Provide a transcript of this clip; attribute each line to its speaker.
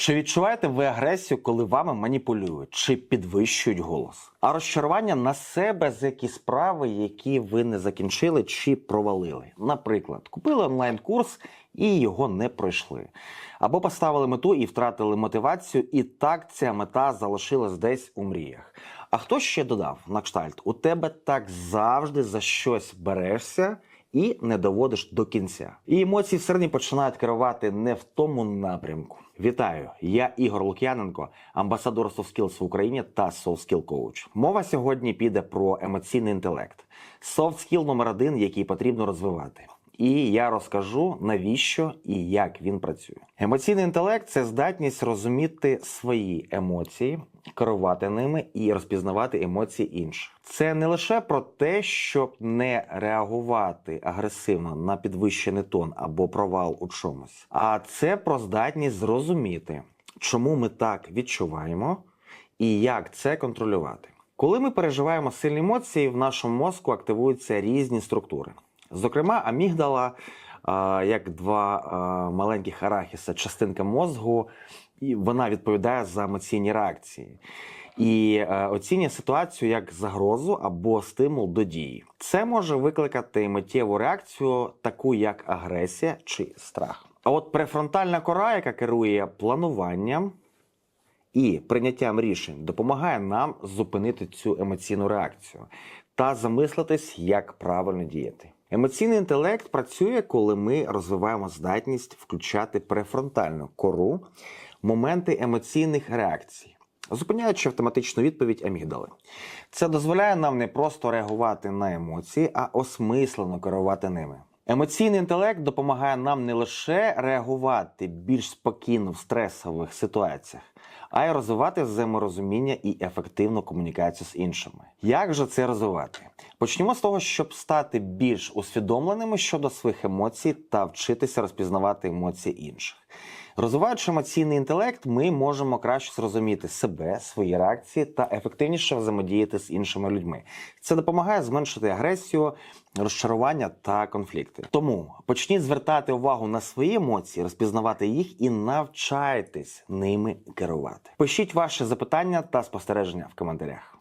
Speaker 1: Чи відчуваєте ви агресію, коли вами маніпулюють, чи підвищують голос? А розчарування на себе за якісь справи, які ви не закінчили чи провалили? Наприклад, купили онлайн-курс і його не пройшли. Або поставили мету і втратили мотивацію, і так ця мета залишилась десь у мріях. А хто ще додав на кштальт? У тебе так завжди за щось берешся і не доводиш до кінця. І емоції всередині починають керувати не в тому напрямку. Вітаю! Я Ігор Лук'яненко, амбасадор SoftSkills в Україні та SoftSkill Coach. Мова сьогодні піде про емоційний інтелект. SoftSkill номер один, який потрібно розвивати. І я розкажу навіщо і як він працює. Емоційний інтелект це здатність розуміти свої емоції, керувати ними і розпізнавати емоції інших. Це не лише про те, щоб не реагувати агресивно на підвищений тон або провал у чомусь, а це про здатність зрозуміти, чому ми так відчуваємо і як це контролювати. Коли ми переживаємо сильні емоції, в нашому мозку активуються різні структури. Зокрема, амігдала, як два маленьких арахіса, частинка мозгу, і вона відповідає за емоційні реакції. І е, оцінює ситуацію як загрозу або стимул до дії. Це може викликати миттєву реакцію, таку як агресія чи страх. А от префронтальна кора, яка керує плануванням і прийняттям рішень, допомагає нам зупинити цю емоційну реакцію та замислитись, як правильно діяти. Емоційний інтелект працює, коли ми розвиваємо здатність включати префронтальну кору моменти емоційних реакцій, зупиняючи автоматичну відповідь амігдали. Це дозволяє нам не просто реагувати на емоції, а осмислено керувати ними. Емоційний інтелект допомагає нам не лише реагувати більш спокійно в стресових ситуаціях, а й розвивати взаєморозуміння і ефективну комунікацію з іншими. Як же це розвивати? Почнімо з того, щоб стати більш усвідомленими щодо своїх емоцій та вчитися розпізнавати емоції інших. Розвиваючи емоційний інтелект, ми можемо краще зрозуміти себе, свої реакції та ефективніше взаємодіяти з іншими людьми. Це допомагає зменшити агресію, розчарування та конфлікти. Тому почніть звертати увагу на свої емоції, розпізнавати їх і навчайтесь ними керувати. Пишіть ваші запитання та спостереження в коментарях.